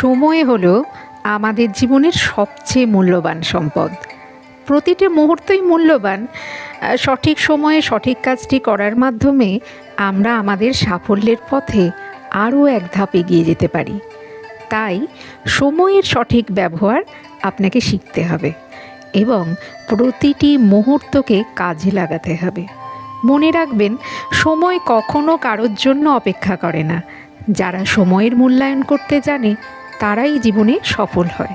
সময় হলো আমাদের জীবনের সবচেয়ে মূল্যবান সম্পদ। প্রতিটি মুহূর্তই মূল্যবান। সঠিক সময়ে সঠিক কাজটি করার মাধ্যমে আমরা আমাদের সাফল্যের পথে আরও এক ধাপ এগিয়ে যেতে পারি। তাই সময়ের সঠিক ব্যবহার আপনাকে শিখতে হবে এবং প্রতিটি মুহূর্তকে কাজে লাগাতে হবে। মনে রাখবেন, সময় কখনো কারোর জন্য অপেক্ষা করে না। যারা সময়ের মূল্যায়ন করতে জানে তারাই জীবনে সফল হয়।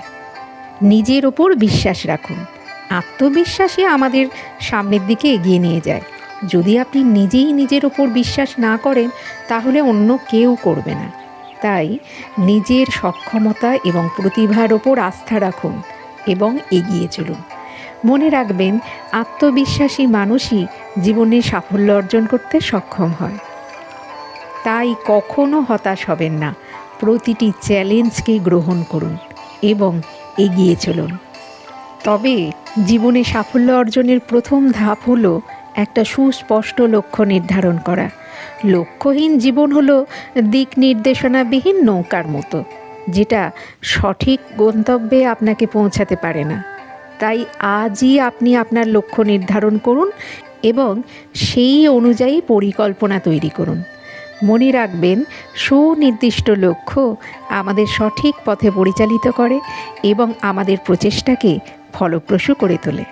নিজের ওপর বিশ্বাস রাখুন। আত্মবিশ্বাসই আমাদের সামনের দিকে এগিয়ে নিয়ে যায়। যদি আপনি নিজেই নিজের ওপর বিশ্বাস না করেন, তাহলে অন্য কেউ করবে না। তাই নিজের সক্ষমতা এবং প্রতিভার ওপর আস্থা রাখুন এবং এগিয়ে চলুন। মনে রাখবেন, আত্মবিশ্বাসী মানুষই জীবনে সাফল্য অর্জন করতে সক্ষম হয়। তাই কখনো হতাশ হবেন না। প্রতিটি চ্যালেঞ্জকে গ্রহণ করুন এবং এগিয়ে চলুন। তবে জীবনে সাফল্য অর্জনের প্রথম ধাপ হলো একটা সুস্পষ্ট লক্ষ্য নির্ধারণ করা। লক্ষ্যহীন জীবন হলো দিক নির্দেশনাবিহীন নৌকার মতো, যেটা সঠিক গন্তব্যে আপনাকে পৌঁছাতে পারে না। তাই আজই আপনি আপনার লক্ষ্য নির্ধারণ করুন এবং সেই অনুযায়ী পরিকল্পনা তৈরি করুন। মনে রাখবেন, সুনির্দিষ্ট লক্ষ্য আমাদের সঠিক পথে পরিচালিত করে এবং আমাদের প্রচেষ্টাকে ফলপ্রসূ করে তোলে।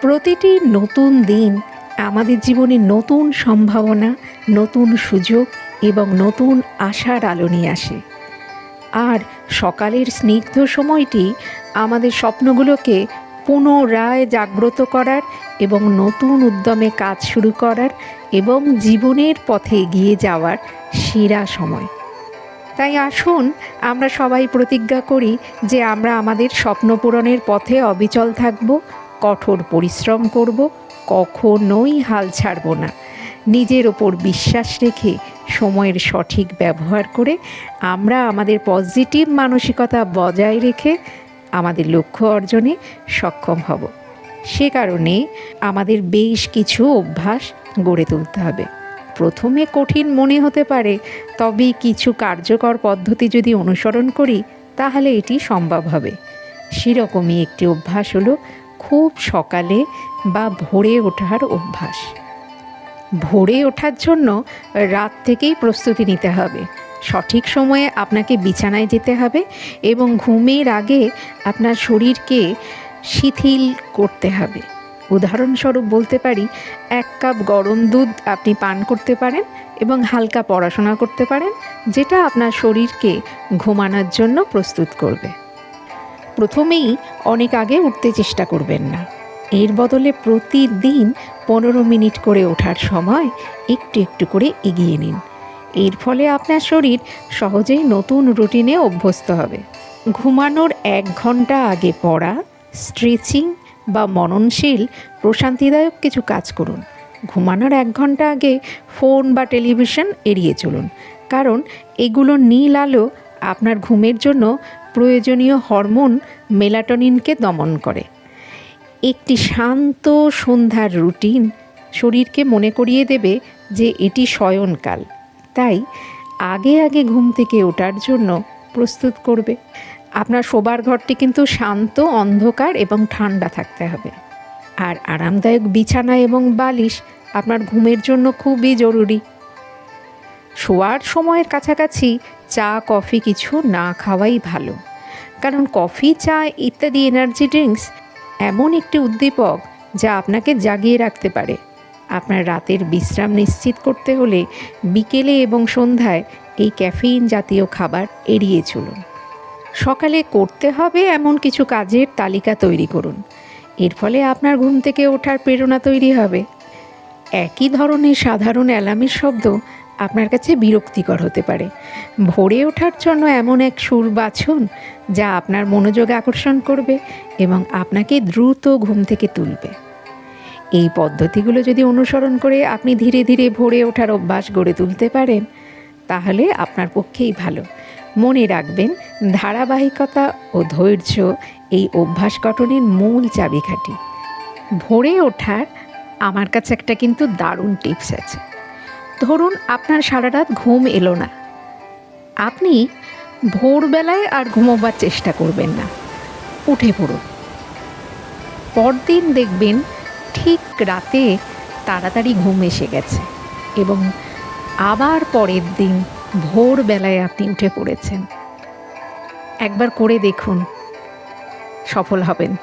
প্রতিটি নতুন দিন আমাদের জীবনে নতুন সম্ভাবনা, নতুন সুযোগ এবং নতুন আশার আলো নিয়ে আসে। আর সকালের স্নিগ্ধ সময়টি আমাদের স্বপ্নগুলোকে পুনরায় জাগ্রত করার এবং নতুন উদ্যমে কাজ শুরু করার এবং জীবনের পথে এগিয়ে যাওয়ার সেরা সময়। তাই আসুন, আমরা সবাই প্রতিজ্ঞা করি যে আমরা আমাদের স্বপ্ন পূরণের পথে অবিচল থাকব, কঠোর পরিশ্রম করব, কখনোই হাল ছাড়ব না। নিজের ওপর বিশ্বাস রেখে সময়ের সঠিক ব্যবহার করে আমরা আমাদের পজিটিভ মানসিকতা বজায় রেখে আমাদের লক্ষ্য অর্জনে সক্ষম হব। সে কারণে আমাদের বেশ কিছু অভ্যাস গড়ে তুলতে হবে। প্রথমে কঠিন মনে হতে পারে, তবে কিছু কার্যকর পদ্ধতি যদি অনুসরণ করি, তাহলে এটি সম্ভব হবে। সেরকমই একটি অভ্যাস হলো খুব সকালে বা ভোরে ওঠার অভ্যাস। ভোরে ওঠার জন্য রাত থেকেই প্রস্তুতি নিতে হবে। সঠিক সময়ে আপনাকে বিছানায় যেতে হবে এবং ঘুমের আগে আপনার শরীরকে শিথিল করতে হবে। উদাহরণস্বরূপ বলতে পারি, এক কাপ গরম দুধ আপনি পান করতে পারেন এবং হালকা পড়াশোনা করতে পারেন, যেটা আপনার শরীরকে ঘুমানোর জন্য প্রস্তুত করবে। প্রথমেই অনেক আগে উঠতে চেষ্টা করবেন না। এর বদলে প্রতিদিন পনেরো মিনিট করে ওঠার সময় একটু একটু করে এগিয়ে নিন। এর ফলে আপনার শরীর সহজেই নতুন রুটিনে অভ্যস্ত হবে। ঘুমানোর এক ঘণ্টা আগে পড়া, স্ট্রেচিং বা মননশীল, প্রশান্তিদায়ক কিছু কাজ করুন। ঘুমানোর এক ঘণ্টা আগে ফোন বা টেলিভিশন এড়িয়ে চলুন। কারণ এগুলো নীল আলো আপনার ঘুমের জন্য প্রয়োজনীয় হরমোন মেলাটনিনকে দমন করে। একটি শান্ত সন্ধ্যার রুটিন শরীরকে মনে করিয়ে দেবে যে এটি শয়নকাল। তাই আগে আগে ঘুম থেকে ওঠার জন্য প্রস্তুত করবে। আপনার শোবার ঘরটি কিন্তু শান্ত, অন্ধকার এবং ঠান্ডা থাকতে হবে। আর আরামদায়ক বিছানা এবং বালিশ আপনার ঘুমের জন্য খুবই জরুরি। শোয়ার সময়ের কাছাকাছি চা, কফি কিছু না খাওয়াই ভালো। কারণ কফি, চা ইত্যাদি এনার্জি ড্রিঙ্কস এমন একটি উদ্দীপক যা আপনাকে জাগিয়ে রাখতে পারে। আপনার রাতের বিশ্রাম নিশ্চিত করতে হলে বিকেলে এবং সন্ধ্যায় এই ক্যাফেইন জাতীয় খাবার এড়িয়ে চলুন। সকালে করতে হবে এমন কিছু কাজের তালিকা তৈরি করুন। এর ফলে আপনার ঘুম থেকে ওঠার প্রেরণা তৈরি হবে। একই ধরনের সাধারণ অ্যালার্মের শব্দ আপনার কাছে বিরক্তিকর হতে পারে। ভোরে ওঠার জন্য এমন এক সুর বাছুন যা আপনার মনোযোগ আকর্ষণ করবে এবং আপনাকে দ্রুত ঘুম থেকে তুলবে। এই পদ্ধতিগুলো যদি অনুসরণ করে আপনি ধীরে ধীরে ভরে ওঠার অভ্যাস গড়ে তুলতে পারেন, তাহলে আপনার পক্ষেই ভালো। মনে রাখবেন, ধারাবাহিকতা ও ধৈর্য এই অভ্যাস গঠনের মূল চাবিকাঠি। ভোরে ওঠার আমার কাছে একটা কিন্তু দারুণ টিপস আছে। ধরুন আপনার সারা রাত ঘুম এলো না। আপনি ভোরবেলায় আর ঘুমোবার চেষ্টা করবেন না। উঠে পড়ুন। পরদিন দেখবেন ঠিক রাতে তাড়াতাড়ি ঘুম এসে গেছে এবং আবার পরের দিন ভোরবেলায় আপনি উঠে পড়েছেন। একবার করে দেখুন, সফল হবেন।